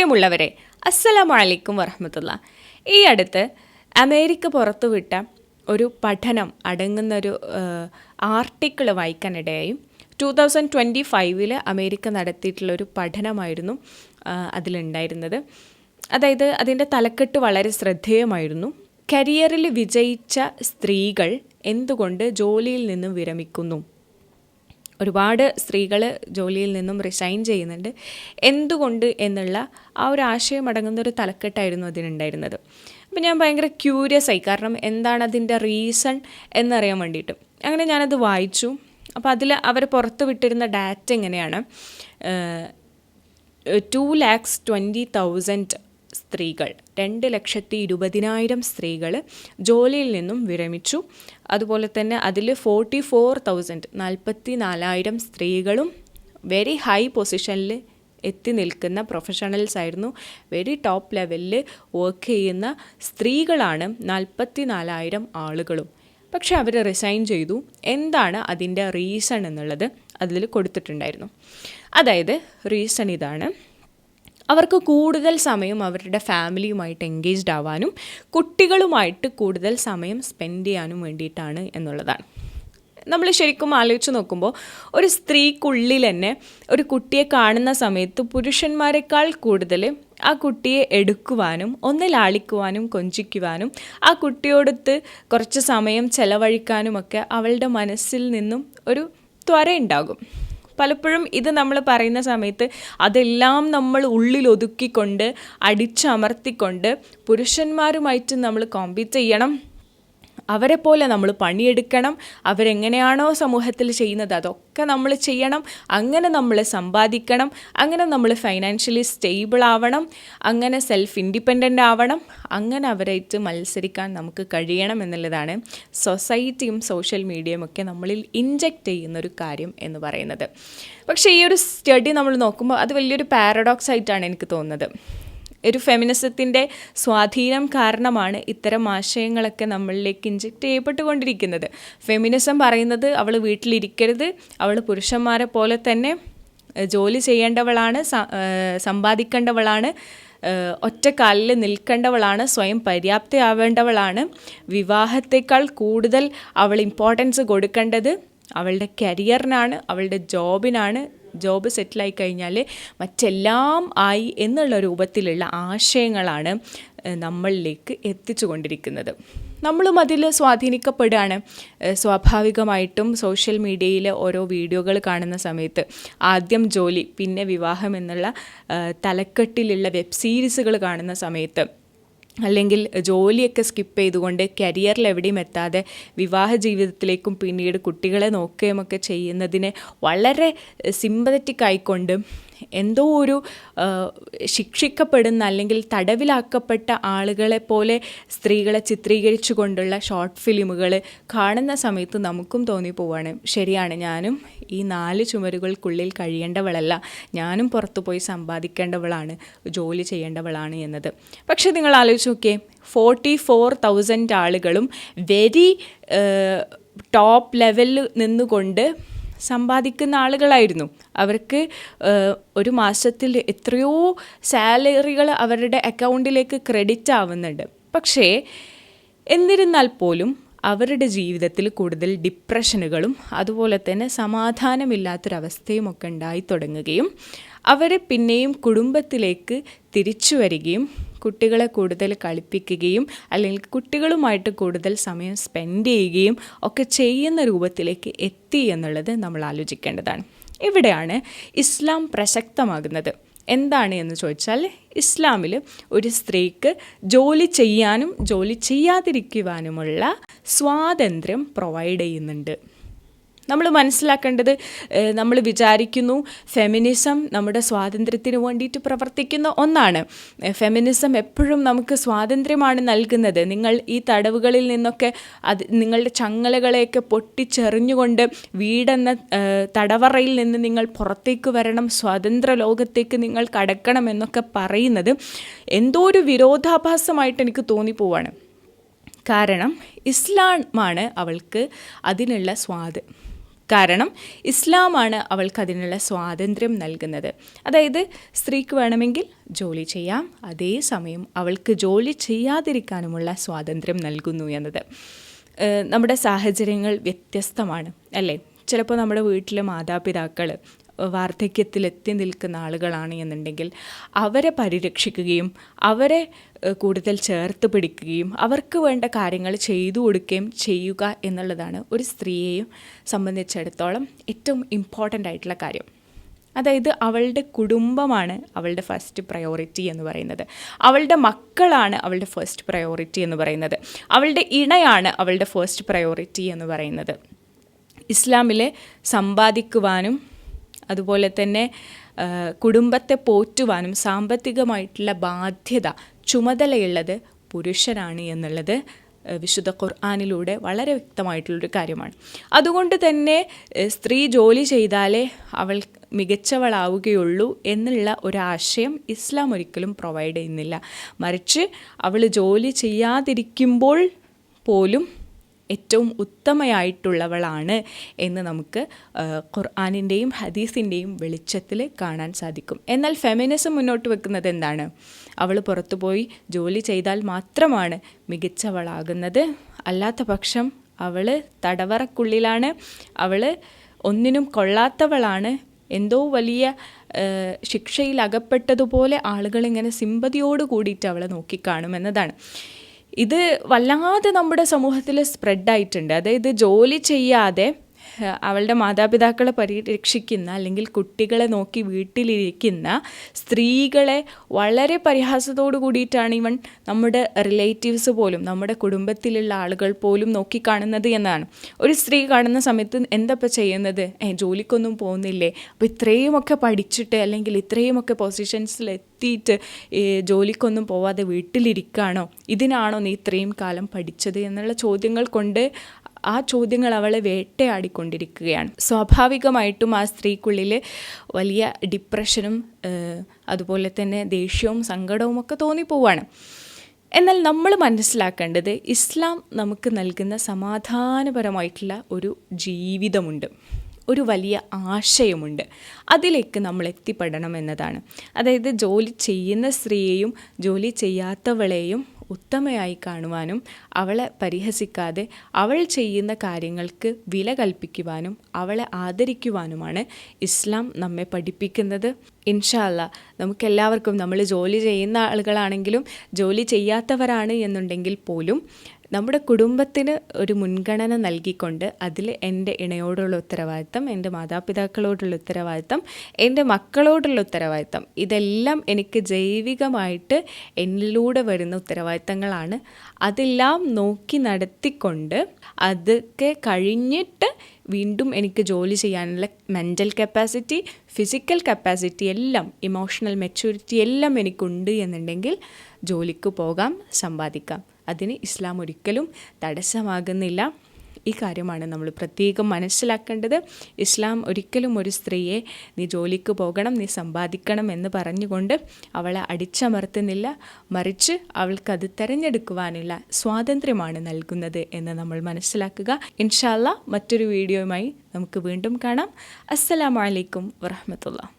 പ്രിയമുള്ളവരെ അസ്സലാമു അലൈക്കും വറഹമത്തുള്ള. ഈ അടുത്ത് അമേരിക്ക പുറത്തുവിട്ട ഒരു പഠനം അടങ്ങുന്ന ഒരു ആർട്ടിക്കിൾ വായിക്കാനിടയായി. ടു തൗസൻഡ് ട്വന്റി ഫൈവിൽ അമേരിക്ക നടത്തിയിട്ടുള്ള ഒരു പഠനമായിരുന്നു അതിലുണ്ടായിരുന്നത്. അതായത് അതിന്റെ തലക്കെട്ട് വളരെ ശ്രദ്ധേയമായിരുന്നു. കരിയറിൽ വിജയിച്ച സ്ത്രീകൾ എന്തുകൊണ്ട് ജോലിയിൽ നിന്നും വിരമിക്കുന്നു? ഒരുപാട് സ്ത്രീകൾ ജോലിയിൽ നിന്നും റിസൈൻ ചെയ്യുന്നുണ്ട്. എന്തുകൊണ്ട് എന്നുള്ള ആ ഒരു ആശയം അടങ്ങുന്ന ഒരു തലക്കെട്ടായിരുന്നു അതിനുണ്ടായിരുന്നത്. അപ്പം ഞാൻ ഭയങ്കര ക്യൂരിയസ് ആയി. കാരണം എന്താണ് അതിന്റെ റീസൺ എന്നറിയാൻ വേണ്ടിയിട്ട്. അങ്ങനെ ഞാനത് വായിച്ചു. അപ്പോൾ അതിൽ അവർ പുറത്ത് വിട്ടിരുന്ന ഡാറ്റ എങ്ങനെയാണ്? ടു ലാക്സ് ട്വന്റി തൗസൻഡ് സ്ത്രീകൾ. രണ്ട് ലക്ഷത്തി ഇരുപതിനായിരം സ്ത്രീകൾ ജോലിയിൽ നിന്നും വിരമിച്ചു. അതുപോലെ തന്നെ അതിൽ ഫോർട്ടി ഫോർ തൗസൻഡ് നാൽപ്പത്തി നാലായിരം സ്ത്രീകളും വെരി ഹൈ പൊസിഷനിൽ എത്തി നിൽക്കുന്ന പ്രൊഫഷണൽസ് ആയിരുന്നു. വെരി ടോപ്പ് ലെവലിൽ വർക്ക് ചെയ്യുന്ന സ്ത്രീകളാണ് നാൽപ്പത്തി നാലായിരം ആളുകളും. പക്ഷെ അവർ റിസൈൻ ചെയ്തു. എന്താണ് അതിന്റെ റീസൺ എന്നുള്ളത് അതിൽ കൊടുത്തിട്ടുണ്ടായിരുന്നു. അതായത് റീസൺ ഇതാണ്. അവർക്ക് കൂടുതൽ സമയം അവരുടെ ഫാമിലിയുമായിട്ട് എൻഗേജ്ഡ് ആവാനും കുട്ടികളുമായിട്ട് കൂടുതൽ സമയം സ്പെൻഡ് ചെയ്യാനും വേണ്ടിയിട്ടാണ് എന്നുള്ളതാണ്. നമ്മൾ ശരിക്കും ആലോചിച്ച് നോക്കുമ്പോൾ ഒരു സ്ത്രീക്കുള്ളിൽ തന്നെ ഒരു കുട്ടിയെ കാണുന്ന സമയത്ത് പുരുഷന്മാരെക്കാൾ കൂടുതൽ ആ കുട്ടിയെ എടുക്കുവാനും ഒന്ന് ലാളിക്കുവാനും കൊഞ്ചിക്കുവാനും ആ കുട്ടിയോടൊത്ത് കുറച്ച് സമയം ചെലവഴിക്കാനുമൊക്കെ അവളുടെ മനസ്സിൽ നിന്നും ഒരു ത്വര ഉണ്ടാകും. പലപ്പോഴും ഇത് നമ്മൾ പറയുന്ന സമയത്ത് അതെല്ലാം നമ്മൾ ഉള്ളിൽ ഒതുക്കിക്കൊണ്ട് അടിച്ചമർത്തിക്കൊണ്ട് പുരുഷന്മാരുമായിട്ട് നമ്മൾ കോമ്പീറ്റ് ചെയ്യണം. അവരെ പോലെ നമ്മൾ പണിയെടുക്കണം അവരെങ്ങനെയാണോ സമൂഹത്തിൽ ചെയ്യുന്നത് അതൊക്കെ നമ്മൾ ചെയ്യണം അങ്ങനെ നമ്മൾ സമ്പാദിക്കണം അങ്ങനെ നമ്മൾ ഫൈനാൻഷ്യലി സ്റ്റേബിൾ ആവണം അങ്ങനെ സെൽഫ് ഇൻഡിപെൻഡന്റ് ആവണം അങ്ങനെ അവരായിട്ട് മത്സരിക്കാൻ നമുക്ക് കഴിയണം എന്നുള്ളതാണ് സൊസൈറ്റിയും സോഷ്യൽ മീഡിയയും ഒക്കെ നമ്മളിൽ ഇൻജക്റ്റ് ചെയ്യുന്ന ഒരു കാര്യം എന്ന് പറയുന്നത്. പക്ഷേ ഈ ഒരു സ്റ്റഡി നമ്മൾ നോക്കുമ്പോൾ അത് വലിയൊരു പാരഡോക്സ് ആയിട്ടാണ് എനിക്ക് തോന്നുന്നത്. ഒരു ഫെമിനിസത്തിന്റെ സ്വാധീനം കാരണമാണ് ഇത്തരം ആശയങ്ങളൊക്കെ നമ്മളിലേക്ക് ഇഞ്ചക്ട് ചെയ്യപ്പെട്ടുകൊണ്ടിരിക്കുന്നത്. ഫെമിനിസം പറയുന്നത് അവൾ വീട്ടിലിരിക്കരുത് അവൾ പുരുഷന്മാരെ പോലെ തന്നെ ജോലി ചെയ്യേണ്ടവളാണ് സമ്പാദിക്കേണ്ടവളാണ് ഒറ്റക്കാലിൽ നിൽക്കേണ്ടവളാണ് സ്വയം പര്യാപ്തയാവേണ്ടവളാണ്. വിവാഹത്തേക്കാൾ കൂടുതൽ അവൾ ഇമ്പോർട്ടൻസ് കൊടുക്കേണ്ടത് അവളുടെ കരിയറിനാണ് അവളുടെ ജോബിനാണ് ജോബ് സെറ്റിലായി കഴിഞ്ഞാൽ മറ്റെല്ലാം ആയി എന്നുള്ള രൂപത്തിലുള്ള ആശയങ്ങളാണ് നമ്മളിലേക്ക് എത്തിച്ചു കൊണ്ടിരിക്കുന്നത് നമ്മളും അതിൽ സ്വാധീനിക്കപ്പെടുകയാണ്. സ്വാഭാവികമായിട്ടും സോഷ്യൽ മീഡിയയിൽ ഓരോ വീഡിയോകൾ കാണുന്ന സമയത്ത് ആദ്യം ജോലി പിന്നെ വിവാഹം എന്നുള്ള തലക്കെട്ടിലുള്ള വെബ് സീരീസുകൾ കാണുന്ന സമയത്ത് അല്ലെങ്കിൽ ജോലിയൊക്കെ സ്കിപ്പ് ചെയ്തുകൊണ്ട് കരിയറിൽ എവിടെയും എത്താതെ വിവാഹ ജീവിതത്തിലേക്കും പിന്നീട് കുട്ടികളെ നോക്കുകയും ഒക്കെ ചെയ്യുന്നതിനെ വളരെ സിമ്പതറ്റിക് ആയിക്കൊണ്ട് എന്തോ ഒരു ശിക്ഷിക്കപ്പെടുന്ന അല്ലെങ്കിൽ തടവിലാക്കപ്പെട്ട ആളുകളെ പോലെ സ്ത്രീകളെ ചിത്രീകരിച്ചു കൊണ്ടുള്ള ഷോർട്ട് ഫിലിമുകൾ കാണുന്ന സമയത്ത് നമുക്കും തോന്നിപ്പോവാണ് ശരിയാണ് ഞാനും ഈ നാല് ചുമരുകൾക്കുള്ളിൽ കഴിയേണ്ടവളല്ല. ഞാനും പുറത്തു പോയി സമ്പാദിക്കേണ്ടവളാണ് ജോലി ചെയ്യേണ്ടവളാണ് എന്നത്. പക്ഷേ നിങ്ങൾ ആലോചിച്ച് നോക്കിയേ ഫോർട്ടി ഫോർ തൗസൻഡ് ആളുകളും വെരി ടോപ്പ് ലെവലിൽ നിന്നുകൊണ്ട് സമ്പാദിക്കുന്ന ആളുകളായിരുന്നു. അവർക്ക് ഒരു മാസത്തിൽ എത്രയോ സാലറികൾ അവരുടെ അക്കൗണ്ടിലേക്ക് ക്രെഡിറ്റ് ആവുന്നുണ്ട്. പക്ഷേ എന്നിരുന്നാൽ പോലും അവരുടെ ജീവിതത്തിൽ കൂടുതൽ ഡിപ്രഷനുകളും അതുപോലെ തന്നെ സമാധാനമില്ലാത്തൊരവസ്ഥയും ഒക്കെ ഉണ്ടായി തുടങ്ങുകയും അവരെ പിന്നെയും കുടുംബത്തിലേക്ക് തിരിച്ചു വരികയും കുട്ടികളെ കൂടുതൽ കളിപ്പിക്കുകയും അല്ലെങ്കിൽ കുട്ടികളുമായിട്ട് കൂടുതൽ സമയം സ്പെൻഡ് ചെയ്യുകയും ഒക്കെ ചെയ്യുന്ന രൂപത്തിലേക്ക് എത്തി എന്നുള്ളത് നമ്മൾ ആലോചിക്കേണ്ടതാണ്. ഇവിടെയാണ് ഇസ്ലാം പ്രസക്തമാകുന്നത്. എന്താണ് എന്ന് ചോദിച്ചാൽ ഇസ്ലാമിൽ ഒരു സ്ത്രീക്ക് ജോലി ചെയ്യാനും ജോലി ചെയ്യാതിരിക്കുവാനുമുള്ള സ്വാതന്ത്ര്യം പ്രൊവൈഡ് ചെയ്യുന്നുണ്ട്. നമ്മൾ മനസ്സിലാക്കേണ്ടത് നമ്മൾ വിചാരിക്കുന്നു ഫെമിനിസം നമ്മുടെ സ്വാതന്ത്ര്യത്തിന് വേണ്ടിയിട്ട് പ്രവർത്തിക്കുന്ന ഒന്നാണ്. ഫെമിനിസം എപ്പോഴും നമുക്ക് സ്വാതന്ത്ര്യമാണ് നൽകുന്നത്. നിങ്ങൾ ഈ തടവുകളിൽ നിന്നൊക്കെ അത് നിങ്ങളുടെ ചങ്ങലകളെയൊക്കെ പൊട്ടിച്ചെറിഞ്ഞുകൊണ്ട് വീടെന്ന തടവറയിൽ നിന്ന് നിങ്ങൾ പുറത്തേക്ക് വരണം സ്വതന്ത്ര ലോകത്തേക്ക് നിങ്ങൾ കടക്കണം എന്നൊക്കെ പറയുന്നത് എന്തോ ഒരു വിരോധാഭാസമായിട്ട് എനിക്ക് തോന്നിപ്പോവാണ്. കാരണം ഇസ്ലാമാണ് അവൾക്ക് അതിനുള്ള സ്വാത് കാരണം ഇസ്ലാമാണ് അവൾക്ക് അതിനുള്ള സ്വാതന്ത്ര്യം നൽകുന്നത്. അതായത് സ്ത്രീക്ക് വേണമെങ്കിൽ ജോലി ചെയ്യാം അതേസമയം അവൾക്ക് ജോലി ചെയ്യാതിരിക്കാനുമുള്ള സ്വാതന്ത്ര്യം നൽകുന്നു എന്നത്. നമ്മുടെ സാഹചര്യങ്ങൾ വ്യത്യസ്തമാണ് അല്ലേ? ചിലപ്പോൾ നമ്മുടെ വീട്ടിലെ മാതാപിതാക്കൾ വാർദ്ധക്യത്തിലെത്തി നിൽക്കുന്ന ആളുകളാണ് എന്നുണ്ടെങ്കിൽ അവരെ പരിരക്ഷിക്കുകയും അവരെ കൂടുതൽ ചേർത്ത് പിടിക്കുകയും അവർക്ക് വേണ്ട കാര്യങ്ങൾ ചെയ്തു കൊടുക്കുകയും ചെയ്യുക എന്നുള്ളതാണ് ഒരു സ്ത്രീയെയും സംബന്ധിച്ചിടത്തോളം ഏറ്റവും ഇമ്പോർട്ടന്റ് ആയിട്ടുള്ള കാര്യം. അതായത് അവളുടെ കുടുംബമാണ് അവളുടെ ഫസ്റ്റ് പ്രയോറിറ്റി എന്ന് പറയുന്നത്. അവളുടെ മക്കളാണ് അവളുടെ ഫസ്റ്റ് പ്രയോറിറ്റി എന്ന് പറയുന്നത്. അവളുടെ ഇണയാണ് അവളുടെ ഫസ്റ്റ് പ്രയോറിറ്റി എന്ന് പറയുന്നത്. ഇസ്ലാമിലെ സമ്പാദിക്കുവാനും അതുപോലെ തന്നെ കുടുംബത്തെ പോറ്റുവാനും സാമ്പത്തികമായിട്ടുള്ള ബാധ്യത ചുമതലയുള്ളത് പുരുഷനാണ് എന്നുള്ളത് വിശുദ്ധ ഖുർആാനിലൂടെ വളരെ വ്യക്തമായിട്ടുള്ളൊരു കാര്യമാണ്. അതുകൊണ്ട് തന്നെ സ്ത്രീ ജോലി ചെയ്താലേ അവൾ മികച്ചവളാവുകയുള്ളൂ എന്നുള്ള ഒരാശയം ഇസ്ലാം ഒരിക്കലും പ്രൊവൈഡ് ചെയ്യുന്നില്ല. മറിച്ച് അവൾ ജോലി ചെയ്യാതിരിക്കുമ്പോൾ പോലും ഏറ്റവും ഉത്തമയായിട്ടുള്ളവളാണ് എന്ന് നമുക്ക് ഖുർആാനിന്റെയും ഹദീസിന്റെയും വെളിച്ചത്തിൽ കാണാൻ സാധിക്കും. എന്നാൽ ഫെമിനിസം മുന്നോട്ട് വെക്കുന്നത് എന്താണ്? അവൾ പുറത്തുപോയി ജോലി ചെയ്താൽ മാത്രമാണ് മികച്ചവളാകുന്നത്. അല്ലാത്ത പക്ഷം അവൾ തടവറക്കുള്ളിലാണ്. അവൾ ഒന്നിനും കൊള്ളാത്തവളാണ്. എന്തോ വലിയ ശിക്ഷയിൽ അകപ്പെട്ടതുപോലെ ആളുകൾ ഇങ്ങനെ സിമ്പതിയോട് കൂടിയിട്ട് അവളെ നോക്കിക്കാണുമെന്നതാണ് ഇത് വല്ലാതെ നമ്മുടെ സമൂഹത്തിൽ സ്പ്രെഡായിട്ടുണ്ട് അതായത് ജോലി ചെയ്യാതെ അവളുടെ മാതാപിതാക്കളെ പരിരക്ഷിക്കുന്ന അല്ലെങ്കിൽ കുട്ടികളെ നോക്കി വീട്ടിലിരിക്കുന്ന സ്ത്രീകളെ വളരെ പരിഹാസത്തോടു കൂടിയിട്ടാണ് ഇവൻ നമ്മുടെ റിലേറ്റീവ്സ് പോലും നമ്മുടെ കുടുംബത്തിലുള്ള ആളുകൾ പോലും നോക്കിക്കാണുന്നത് എന്നാണ്. ഒരു സ്ത്രീ കാണുന്ന സമയത്ത് എന്തപ്പോൾ ചെയ്യുന്നത്? ഏ ജോലിക്കൊന്നും പോകുന്നില്ലേ? അപ്പോൾ ഇത്രയുമൊക്കെ പഠിച്ചിട്ട് അല്ലെങ്കിൽ ഇത്രയുമൊക്കെ പൊസിഷൻസിൽ എത്തിയിട്ട് ജോലിക്കൊന്നും പോവാതെ വീട്ടിലിരിക്കുകയാണോ? ഇതിനാണോ നീ ഇത്രയും കാലം പഠിച്ചത് എന്നുള്ള ചോദ്യങ്ങൾ കൊണ്ട് ആ ചോദ്യങ്ങൾ അവളെ വേട്ടയാടിക്കൊണ്ടിരിക്കുകയാണ്. സ്വാഭാവികമായിട്ടും ആ സ്ത്രീക്കുള്ളിൽ വലിയ ഡിപ്രഷനും അതുപോലെ തന്നെ ദേഷ്യവും സങ്കടവും ഒക്കെ തോന്നിപ്പോവാണ്. എന്നാൽ നമ്മൾ മനസ്സിലാക്കേണ്ടത് ഇസ്ലാം നമുക്ക് നൽകുന്ന സമാധാനപരമായിട്ടുള്ള ഒരു ജീവിതമുണ്ട്. ഒരു വലിയ ആശയമുണ്ട്. അതിലേക്ക് നമ്മൾ എത്തിപ്പെടണം എന്നതാണ്. അതായത് ജോലി ചെയ്യുന്ന സ്ത്രീയെയും ജോലി ചെയ്യാത്തവളെയും ഉത്തമയായി കാണുവാനും അവളെ പരിഹസിക്കാതെ അവൾ ചെയ്യുന്ന കാര്യങ്ങൾക്ക് വില കൽപ്പിക്കുവാനും അവളെ ആദരിക്കുവാനുമാണ് ഇസ്ലാം നമ്മെ പഠിപ്പിക്കുന്നത്. ഇൻഷാല്ല നമുക്കെല്ലാവർക്കും നമ്മൾ ജോലി ചെയ്യുന്ന ആളുകളാണെങ്കിലും ജോലി ചെയ്യാത്തവരാണ് എന്നുണ്ടെങ്കിൽ പോലും നമ്മുടെ കുടുംബത്തിന് ഒരു മുൻഗണന നൽകിക്കൊണ്ട് അതിൽ എന്റെ ഇണയോടുള്ള ഉത്തരവാദിത്തം എന്റെ മാതാപിതാക്കളോടുള്ള ഉത്തരവാദിത്തം എന്റെ മക്കളോടുള്ള ഉത്തരവാദിത്തം ഇതെല്ലാം എനിക്ക് ജൈവികമായിട്ട് എന്നിലൂടെ വരുന്ന ഉത്തരവാദിത്തങ്ങളാണ്. അതെല്ലാം നോക്കി നടത്തിക്കൊണ്ട് അതൊക്കെ കഴിഞ്ഞിട്ട് വീണ്ടും എനിക്ക് ജോലി ചെയ്യാനുള്ള മെന്റൽ കപ്പാസിറ്റി ഫിസിക്കൽ കപ്പാസിറ്റി എല്ലാം ഇമോഷണൽ മെച്യൂരിറ്റി എല്ലാം എനിക്കുണ്ട് എന്നുണ്ടെങ്കിൽ ജോലിക്ക് പോകാം സമ്പാദിക്കാം. അതിന് ഇസ്ലാം ഒരിക്കലും തടസ്സമാകുന്നില്ല. ഈ കാര്യമാണ് നമ്മൾ പ്രത്യേകം മനസ്സിലാക്കേണ്ടത്. ഇസ്ലാം ഒരിക്കലും ഒരു സ്ത്രീയെ നീ ജോലിക്ക് പോകണം നീ സമ്പാദിക്കണം എന്ന് പറഞ്ഞുകൊണ്ട് അവളെ അടിച്ചമർത്തുന്നില്ല. മറിച്ച് അവൾക്കത് തിരഞ്ഞെടുക്കുവാനുള്ള സ്വാതന്ത്ര്യമാണ് നൽകുന്നത് എന്ന് നമ്മൾ മനസ്സിലാക്കുക. ഇൻഷാല്ല മറ്റൊരു വീഡിയോയുമായി നമുക്ക് വീണ്ടും കാണാം. അസ്സലാമലൈക്കും വറഹമത്തുള്ള